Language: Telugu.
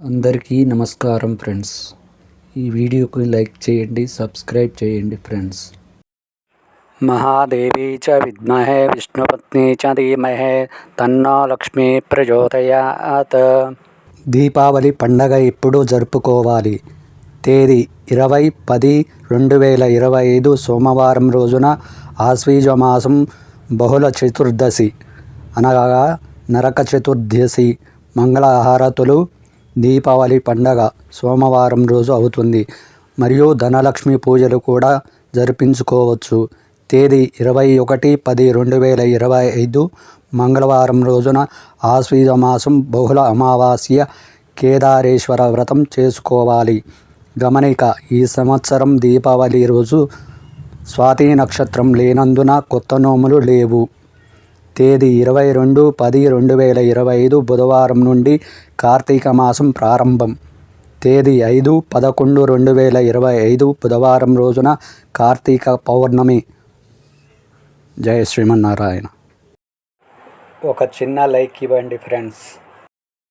అందరికీ నమస్కారం ఫ్రెండ్స్. ఈ వీడియోకి లైక్ చేయండి సబ్స్క్రైబ్ చేయండి ఫ్రెండ్స్. మహాదేవి చ విద్మహే విష్ణుపత్ని చ ధీమహే తన్నో లక్ష్మి ప్రచోదయాత్. దీపావళి పండగ ఎప్పుడు జరుపుకోవాలి. తేదీ ఇరవై పది రెండు వేల ఇరవై ఐదు సోమవారం రోజున ఆశ్వీజమాసం బహుళ చతుర్దశి. అనగా నరక చతుర్దశి మంగళహారతులు దీపావళి పండగ సోమవారం రోజు అవుతుంది. మరియు ధనలక్ష్మి పూజలు కూడా జరిపించుకోవచ్చు. తేదీ ఇరవై ఒకటి పది రెండు వేల ఇరవై ఐదు మంగళవారం రోజున ఆశ్వీజ మాసం బహుళ అమావాస్య కేదారేశ్వర వ్రతం చేసుకోవాలి. గమనిక ఈ సంవత్సరం దీపావళి రోజు స్వాతి నక్షత్రం లేనందున కొత్త నోములు లేవు. తేదీ ఇరవై రెండు పది రెండు వేల ఇరవై ఐదు బుధవారం నుండి కార్తీక మాసం ప్రారంభం. తేదీ ఐదు పదకొండు రెండు వేల ఇరవై ఐదు బుధవారం రోజున కార్తీక పౌర్ణమి. జయ శ్రీమన్నారాయణ. ఒక చిన్న లైక్ ఇవ్వండి ఫ్రెండ్స్.